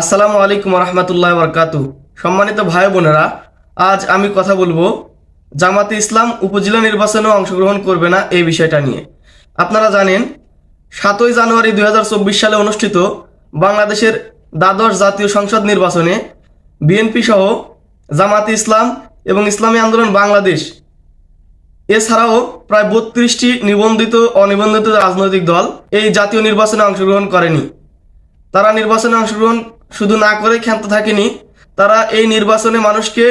আসসালামু আলাইকুম রহমতুল্লাহ বরকাতু সম্মানিত ভাই বোনেরা, আজ আমি কথা বলব জামাতে ইসলাম উপজেলা নির্বাচনেও অংশগ্রহণ করবে না এই বিষয়টা নিয়ে। আপনারা জানেন, সাতই জানুয়ারি দু হাজার চব্বিশ সালে অনুষ্ঠিত বাংলাদেশের দ্বাদশ জাতীয় সংসদ নির্বাচনে বিএনপি সহ জামাতে ইসলাম এবং ইসলামী আন্দোলন বাংলাদেশ, এছাড়াও প্রায় বত্রিশটি নিবন্ধিত অনিবন্ধিত রাজনৈতিক দল এই জাতীয় নির্বাচনে অংশগ্রহণ করেনি। তারা নির্বাচনে অংশগ্রহণ শুধু না করে ক্ষান্ত থাকেনি, তারা এই নির্বাচনে মানুষকে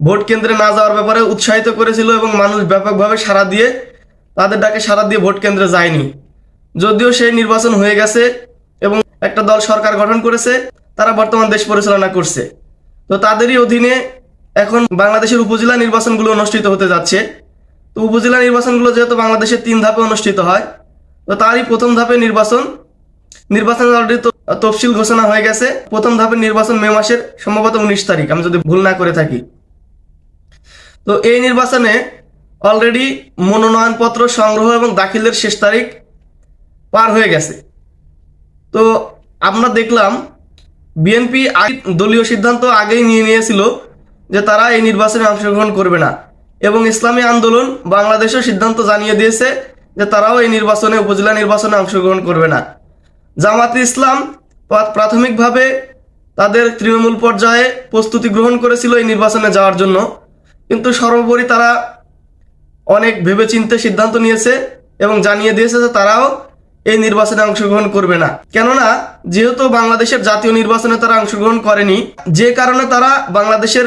ভোট কেন্দ্রে না যাওয়ার ব্যাপারে উৎসাহিত করেছিল এবং মানুষ ব্যাপকভাবে সাড়া দিয়ে তাদের ডাকে সাড়া দিয়ে ভোট কেন্দ্রে যায়নি। যদিও সেই নির্বাচন হয়ে গেছে এবং একটা দল সরকার গঠন করেছে, তারা বর্তমান দেশ পরিচালনা করছে। তো তাদেরই অধীনে এখন বাংলাদেশের উপজেলা নির্বাচনগুলো অনুষ্ঠিত হতে যাচ্ছে। তো উপজেলা নির্বাচনগুলো যেহেতু বাংলাদেশের তিন ধাপে অনুষ্ঠিত হয়, তো তারই প্রথম ধাপে নির্বাচন নির্বাচন অলরেডি তো তফসিল ঘোষণা হয়ে গেছে। প্রথম ধাপের নির্বাচন মে মাসের সম্ভবত উনিশ তারিখ। আমি যদি ভুল না করে থাকি। তো এই নির্বাচনে অলরেডি মনোনয়নপত্র সংগ্রহ এবং দাখিলের শেষ তারিখ পার হয়ে গেছে। তো আমরা দেখলাম বিএনপি দলীয় সিদ্ধান্ত আগেই নিয়ে নিয়েছিল যে তারা এই নির্বাচনে অংশগ্রহণ করবে না। এবং ইসলামী আন্দোলন বাংলাদেশও সিদ্ধান্ত জানিয়ে দিয়েছে যে তারাও এই নির্বাচনে, উপজেলা নির্বাচনে অংশগ্রহণ করবে না। জামাতে ইসলাম প্রাথমিকভাবে তাদের তৃণমূল পর্যায়ে প্রস্তুতি গ্রহণ করেছিল এই নির্বাচনে যাওয়ার জন্য। কিন্তু সর্বোপরি তারা অনেক ভেবেচিন্তে সিদ্ধান্ত নিয়েছে এবং জানিয়ে দিয়েছে যে তারাও এই নির্বাচনে অংশগ্রহণ করবে না। কেননা, যেহেতু বাংলাদেশের জাতীয় নির্বাচনে তারা অংশগ্রহণ করেনি, যে কারণে তারা বাংলাদেশের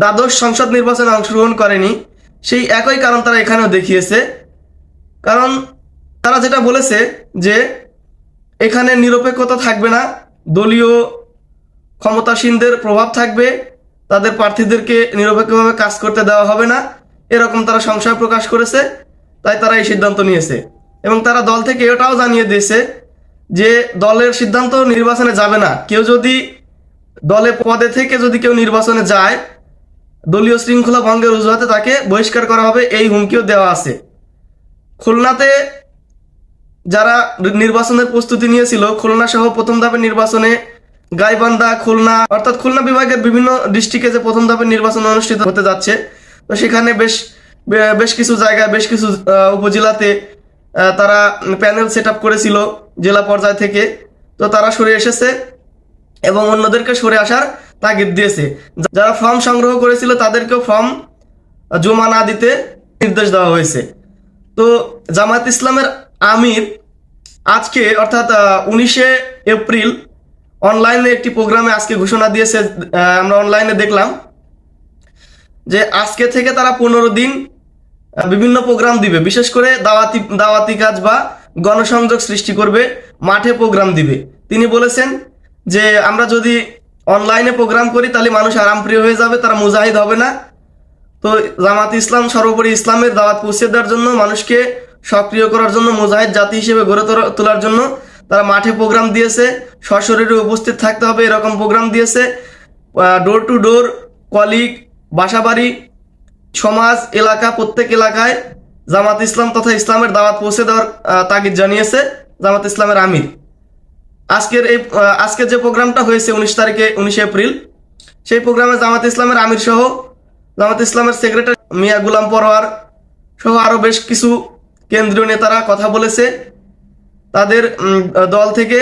দ্বাদশ সংসদ নির্বাচনে অংশগ্রহণ করেনি, সেই একই কারণ তারা এখানেও দেখিয়েছে। কারণ তারা যেটা বলেছে যে এখানে নিরপেক্ষতা থাকবে না। দলীয় ক্ষমতাসীনদের প্রভাব থাকবে। তাদের প্রার্থীদেরকে নিরপেক্ষভাবে কাজ করতে দেওয়া হবে না। এরকম তারা সংশয় প্রকাশ করেছে, তাই তারা এই সিদ্ধান্ত নিয়েছে। এবং তারা দল থেকে এটাও জানিয়ে দিয়েছে যে দলের সিদ্ধান্ত নির্বাচনে যাবে না। কেউ যদি দলে পদে থেকে যদি কেউ নির্বাচনে যায়, দলীয় শৃঙ্খলা ভঙ্গের অজুহাতে তাকে বহিষ্কার করা হবে, এই হুমকিও দেওয়া আছে। খুলনাতে যারা নির্বাচনের প্রস্তুতি নিয়েছিল, খুলনা সহ প্রথম ধাপের নির্বাচনে গাইবান্ধা, খুলনা, অর্থাৎ খুলনা বিভাগের বিভিন্ন ডিস্ট্রিক্টে যে প্রথম ধাপের নির্বাচন অনুষ্ঠিত হতে যাচ্ছে, তো সেখানে বেশ বেশ কিছু জায়গায়, বেশ কিছু উপজেলাতে তারা প্যানেল সেট করেছিল জেলা পর্যায় থেকে। তো তারা সরে এসেছে এবং অন্যদেরকে সরে আসার তাগিদ দিয়েছে। যারা ফর্ম সংগ্রহ করেছিল, তাদেরকেও ফর্ম জমা না দিতে নির্দেশ দেওয়া হয়েছে। তো জামাত ইসলামের আমির আজকে, অর্থাৎ উনিশে এপ্রিল অনলাইনে একটি প্রোগ্রামে আজকে ঘোষণা দিয়েছে আমরা অনলাইনে দেখলাম যে আজকে থেকে তারা পনেরো দিন বিভিন্ন প্রোগ্রাম দিবে। বিশেষ করে দাওয়াতি দাওয়াতি কাজ বা গণসংযোগ সৃষ্টি করবে, মাঠে প্রোগ্রাম দিবে। তিনি বলেছেন যে, আমরা যদি অনলাইনে প্রোগ্রাম করি, তাহলে মানুষ আরামপ্রিয় হয়ে যাবে, তারা মুজাহিদ হবে না। তো জামাত ইসলাম সর্বোপরি ইসলামের দাওয়াত পৌঁছে দেওয়ার জন্য মানুষকে সক্রিয় করার জন্য মুজাহিদ জাতি হিসেবে গড়ে তোলা- তোলার জন্য তারা মাঠে প্রোগ্রাম দিয়েছে, সশরীরে উপস্থিত থাকতে হবে, এরকম প্রোগ্রাম দিয়েছে। ডোর টু ডোর কলিগ বাসাবাড়ি, সমাজ, এলাকা, প্রত্যেক এলাকায় জামাত ইসলাম তথা ইসলামের দাওয়াত পৌঁছে দেওয়ার তাগিদ জানিয়েছে জামাত ইসলামের আমির। আজকের এই আজকের যে প্রোগ্রামটা হয়েছে উনিশ তারিখে, উনিশে এপ্রিল, সেই প্রোগ্রামে জামাত ইসলামের আমির সহ, জামাত ইসলামের সেক্রেটারি মিয়া গুলাম পরোয়ার সহ আরও বেশ কিছু কেন্দ্রীয় নেতারা কথা বলেছে। তাদের দল থেকে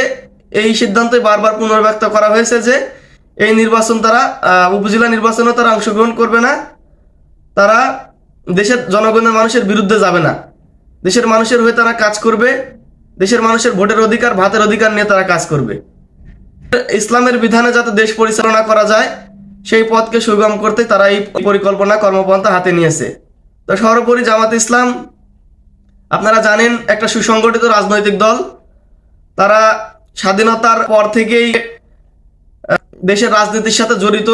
এই সিদ্ধান্তই বারবার পুনর্ব্যক্ত করা হয়েছে যে এই নির্বাচন তারা উপজেলা নির্বাচনে তারা অংশগ্রহণ করবে না। তারা দেশের জনগণের মানুষের বিরুদ্ধে যাবে না। দেশের মানুষের হয়ে তারা কাজ করবে। দেশের মানুষের ভোটের অধিকার, ভাতের অধিকার নিয়ে তারা কাজ করবে। ইসলামের বিধানে যাতে দেশ পরিচালনা করা যায়, সেই পথকে সুগম করতে তারা এই পরিকল্পনা কর্মপন্থা হাতে নিয়েছে। তো সর্বোপরি জামাত ইসলাম আপনারা জানেন একটা সুসংগঠিত রাজনৈতিক দল, তারা স্বাধীনতার পর থেকেই দেশের রাজনীতির সাথে জড়িত।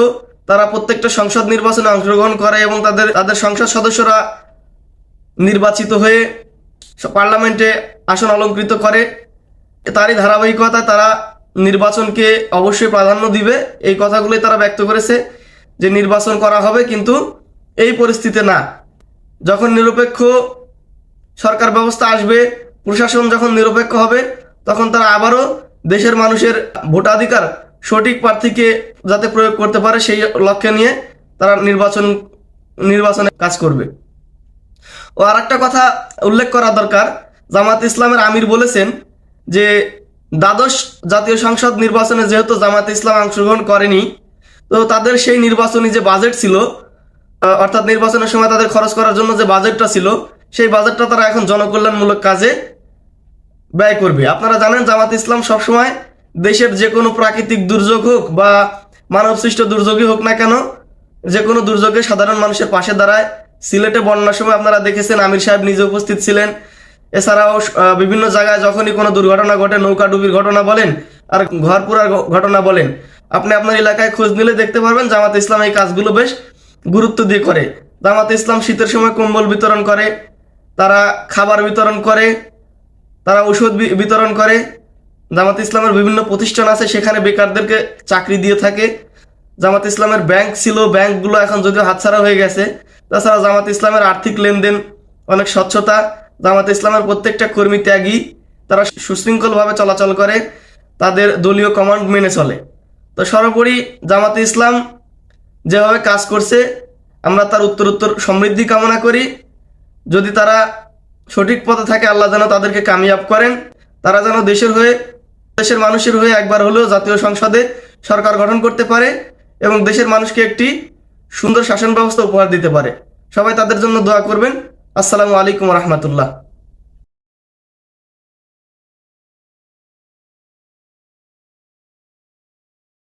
তারা প্রত্যেকটা সংসদ নির্বাচনে অংশগ্রহণ করে এবং তাদের তাদের সংসদ সদস্যরা নির্বাচিত হয়ে পার্লামেন্টে আসন অলঙ্কৃত করে। তারই ধারাবাহিকতায় তারা নির্বাচনকে অবশ্যই প্রাধান্য দিবে। এই কথাগুলোই তারা ব্যক্ত করেছে যে নির্বাচন করা হবে, কিন্তু এই পরিস্থিতিতে না। যখন নিরপেক্ষ সরকার ব্যবস্থা আসবে, প্রশাসন যখন নিরপেক্ষ হবে, তখন তারা আবারও দেশের মানুষের ভোটাধিকার সঠিক প্রার্থীকে যাতে প্রয়োগ করতে পারে সেই লক্ষ্যে নিয়ে তারা নির্বাচন, নির্বাচনে কাজ করবে। ও আর একটা কথা উল্লেখ করা দরকার, জামাত ইসলামের আমির বলেছেন যে, দ্বাদশ জাতীয় সংসদ নির্বাচনে যেহেতু জামাত ইসলাম অংশগ্রহণ করেনি, তো তাদের সেই নির্বাচনী যে বাজেট ছিল অর্থাৎ নির্বাচনের সময় তাদের খরচ করার জন্য যে বাজেটটা ছিল সেই বাজেটটা তারা এখন জনকল্যাণমূলক কাজে ব্যয় করবে। আপনারা জানেন জামাত ইসলাম সবসময় দেশের যে কোনো প্রাকৃতিক দুর্যোগ হোক বা মানবসৃষ্ট দুর্যোগই হোক না কেন, যে কোনো দুর্যোগে সাধারণ মানুষের পাশে দাঁড়ায়। সিলেটে বন্যার সময় আপনারা দেখেছেন, আমির সাহেব নিজে উপস্থিত ছিলেন। এছাড়াও বিভিন্ন জায়গায় যখনই কোনো দুর্ঘটনা ঘটে, নৌকা ডুবির ঘটনা বলেন আর ঘর ঘটনা বলেন, আপনি আপনার এলাকায় খোঁজ নিলে দেখতে পারবেন জামাত ইসলাম এই কাজগুলো বেশ গুরুত্ব দিয়ে করে। জামাত ইসলাম শীতের সময় কম্বল বিতরণ করে তারা খাবার বিতরণ করে, তারা ওষুধ বিতরণ করে। জামাত ইসলামের বিভিন্ন প্রতিষ্ঠান আছে, সেখানে বেকারদেরকে চাকরি দিয়ে থাকে। জামাত ইসলামের ব্যাংক ছিল, ব্যাংকগুলো এখন যদিও হাতছাড়া হয়ে গেছে। তাছাড়া জামাত ইসলামের আর্থিক লেনদেন অনেক স্বচ্ছতা। জামাত ইসলামের প্রত্যেকটা কর্মী ত্যাগী, তারা সুশৃঙ্খলভাবে চলাচল করে, তাদের দলীয় কমান্ড মেনে চলে। তো সর্বোপরি জামাতে ইসলাম যেভাবে কাজ করছে, আমরা তার উত্তর উত্তর সমৃদ্ধি কামনা করি। যদি তারা সঠিক পথে থাকে, আল্লাহ যেন তাদেরকে কামিয়াব করেন। তারা যেন দেশের হয়ে, দেশের মানুষের হয়ে একবার হলেও জাতীয় সংসদে সরকার গঠন করতে পারে এবং দেশের মানুষকে একটি সুন্দর শাসন ব্যবস্থা উপহার দিতে পারে। সবাই তাদের জন্য দোয়া করবেন। আসসালামু আলাইকুম রহমতুল্লাহ।